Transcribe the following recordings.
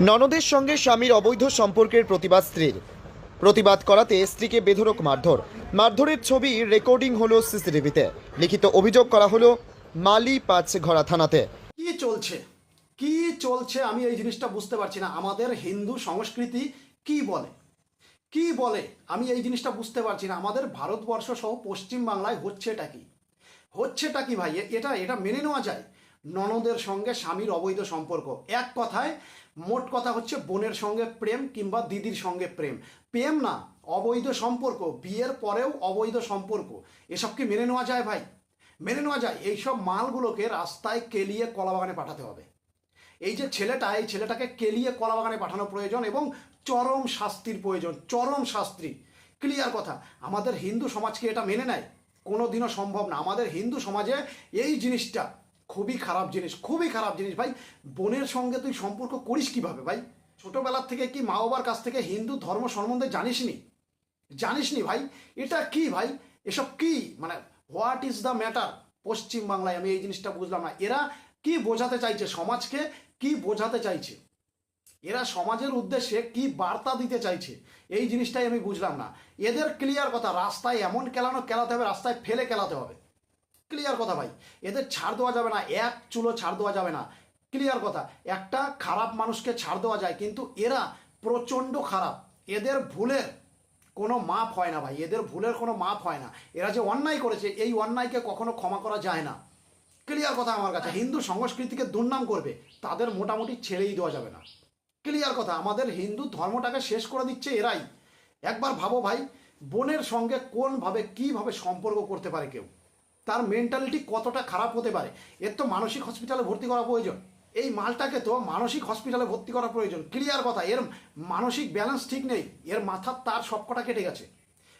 ননদের সঙ্গে স্বামীর অবৈধ সম্পর্কের প্রতিবাদ স্ত্রীর। প্রতিবাদ করাতে স্ত্রীকে বেধরক মারধর। মারধরের ছবি রেকর্ডিং হলো সিসিটিভিতে। লিখিত অভিযোগ করা হলো মালি পাঁচঘড়া থানাতে। কি চলছে? কি চলছে? আমি এই জিনিসটা বুঝতে পারছি না। আমাদের হিন্দু সংস্কৃতি কি বলে? কি বলে? আমি এই জিনিসটা বুঝতে পারছি না। আমাদের ভারতবর্ষ সহ পশ্চিম বাংলায় হচ্ছেটা কি? হচ্ছেটা কি ভাই? এটা এটা মেনে নেওয়া যায়? ননদের সঙ্গে স্বামীর অবৈধ সম্পর্ক। এক কথায়, মোট কথা হচ্ছে বোনের সঙ্গে প্রেম কিংবা দিদির সঙ্গে প্রেম। প্রেম না, অবৈধ সম্পর্ক, বিয়ের পরেও অবৈধ সম্পর্ক। এসব কি মেনে নেওয়া যায় ভাই? মেনে নেওয়া যায়। এইসব মালগুলোকে রাস্তায় কেলিয়ে কলাবাগানে পাঠাতে হবে। এই যে ছেলেটা, এই ছেলেটাকে কেলিয়ে কলাবাগানে পাঠানো প্রয়োজন এবং চরম শাস্তির প্রয়োজন, চরম শাস্তি। ক্লিয়ার কথা, আমাদের হিন্দু সমাজকে এটা মেনে নেয়? কোনো দিনও সম্ভব না। আমাদের হিন্দু সমাজে এই জিনিসটা খুবই খারাপ জিনিস, খুবই খারাপ জিনিস। ভাই, বোনের সঙ্গে তুই সম্পর্ক করিস কীভাবে? ভাই, ছোটবেলার থেকে কি মা বাবার কাছ থেকে হিন্দু ধর্ম সম্বন্ধে জানিসনি? জানিসনি ভাই? এটা কি ভাই? এসব কি? মানে হোয়াট ইজ দ্য ম্যাটার পশ্চিম বাংলায় আমি এই জিনিসটা বুঝলাম না। এরা কি বোঝাতে চাইছে সমাজকে? কি বোঝাতে চাইছে? এরা সমাজের উদ্দেশ্যে কি বার্তা দিতে চাইছে? এই জিনিসটাই আমি বুঝলাম না। এদের ক্লিয়ার কথা, রাস্তায় এমন কেলানো কেলাতে হবে, রাস্তায় ফেলে কেলাতে হবে। ক্লিয়ার কথা ভাই। এদের ছাড় দেওয়া যাবে না, এক চুলো ছাড় দেওয়া যাবে না। ক্লিয়ার কথা, একটা খারাপ মানুষকে ছাড় দেওয়া যায়, কিন্তু এরা প্রচণ্ড খারাপ। এদের ভুলের কোনো মাপ হয় না ভাই, এদের ভুলের কোনো মাপ হয় না। এরা যে অন্যায় করেছে, এই অন্যায়কে কখনো ক্ষমা করা যায় না। ক্লিয়ার কথা আমার কাছে, হিন্দু সংস্কৃতিকে দুর্নাম করবে, তাদের মোটামুটি ছেড়েই দেওয়া যাবে না। ক্লিয়ার কথা, আমাদের হিন্দু ধর্মটাকে শেষ করে দিচ্ছে এরাই। একবার ভাবো ভাই, বোনের সঙ্গে কোনভাবে, কীভাবে সম্পর্ক করতে পারে কেউ? তার মেন্টালিটি কতটা খারাপ হতে পারে? এর তো মানসিক হসপিটালে ভর্তি করা প্রয়োজন। এই মালটাকে তো মানসিক হসপিটালে ভর্তি করা প্রয়োজন। ক্লিয়ার কথা, এর মানসিক ব্যালেন্স ঠিক নেই। এর মাথার তার সব কটা কেটে গেছে।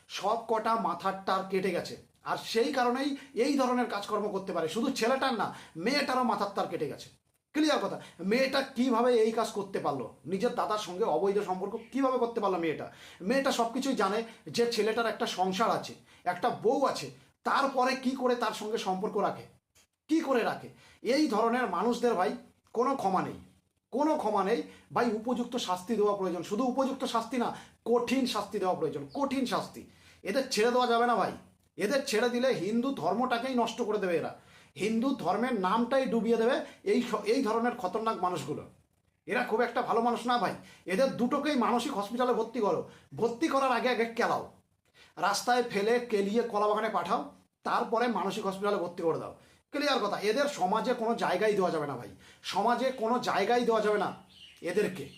সব কটা মাথার তার কেটে গেছে। আর সেই কারণেই এই ধরনের কাজকর্ম করতে পারে। শুধু ছেলেটার না, মেয়েটারও মাথার তার কেটে গেছে। ক্লিয়ার কথা, মেয়েটা কীভাবে এই কাজ করতে পারল? নিজের দাদার সঙ্গে অবৈধ সম্পর্ক কীভাবে করতে পারল মেয়েটা? মেয়েটা সব কিছুই জানে যে ছেলেটার একটা সংসার আছে, একটা বউ আছে। তারপরে কি করে তার সঙ্গে সম্পর্ক রাখে? কি করে রাখে? এই ধরনের মানুষদের ভাই কোনো ক্ষমা নেই। কোনো ক্ষমা নেই। ভাই, উপযুক্ত শাস্তি দেওয়া প্রয়োজন। শুধু উপযুক্ত শাস্তি না, কঠিন শাস্তি দেওয়া প্রয়োজন। কঠিন শাস্তি। এদের ছেড়ে দেওয়া যাবে না ভাই। এদের ছেড়ে দিলে হিন্দু ধর্মটাকেই নষ্ট করে দেবে এরা। হিন্দু ধর্মের নামটাই ডুবিয়ে দেবে এই এই ধরনের খতরনাক মানুষগুলো। এরা খুব একটা ভালো মানুষ না ভাই। এদের দুটোকেই মানসিক হসপিটালে ভর্তি করো। ভর্তি করার আগে আগে কেলাও রাস্তায় ফেলে কেলিয়ে কলা বাগানে পাঠাও, তারপরে মানসিক হসপিটালে ভর্তি করে দাও। ক্লিয়ার কথা, এদের সমাজে কোনো জায়গাই দেওয়া যাবে না ভাই। সমাজে কোনো জায়গাই দেওয়া যাবে না। এদেরকে